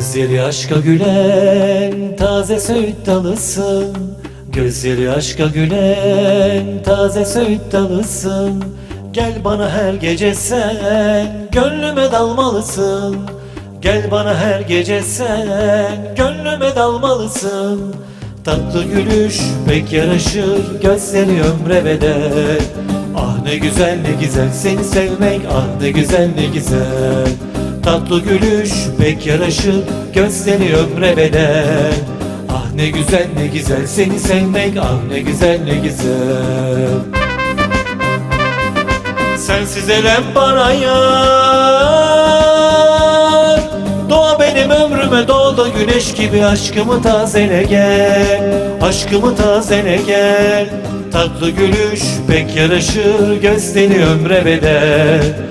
Gözleri aşka gülen taze söğüt dalısın. Gözleri aşka gülen taze söğüt dalısın. Gel bana her gece sen gönlüme dalmalısın. Gel bana her gece sen gönlüme dalmalısın. Tatlı gülüş pek yaraşır gözleri ömre bedel. Ah ne güzel ne güzel seni sevmek ah ne güzel ne güzel Tatlı gülüş pek yaraşır gözleri ömre bedel. Ah ne güzel ne güzel seni sevmek ah ne güzel ne güzel. Sensiz elem bana yar. Doğa benim ömrüme doğdu güneş gibi aşkımı tazele gel. Aşkımı tazele gel. Tatlı gülüş pek yaraşır gözleri ömre bedel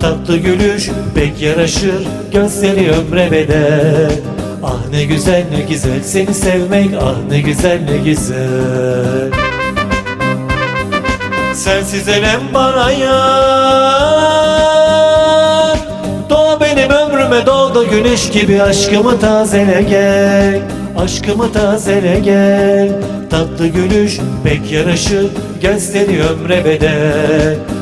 Tatlı gülüş pek yaraşır gözleri ömre bedel Ah ne güzel ne güzel seni sevmek ah ne güzel ne güzel. Sensiz elem bana yar. Doğa benim ömrüme doğdu güneş gibi aşkımı tazele gel. Aşkımı tazele gel. Tatlı gülüş pek yaraşır gözleri ömre bedel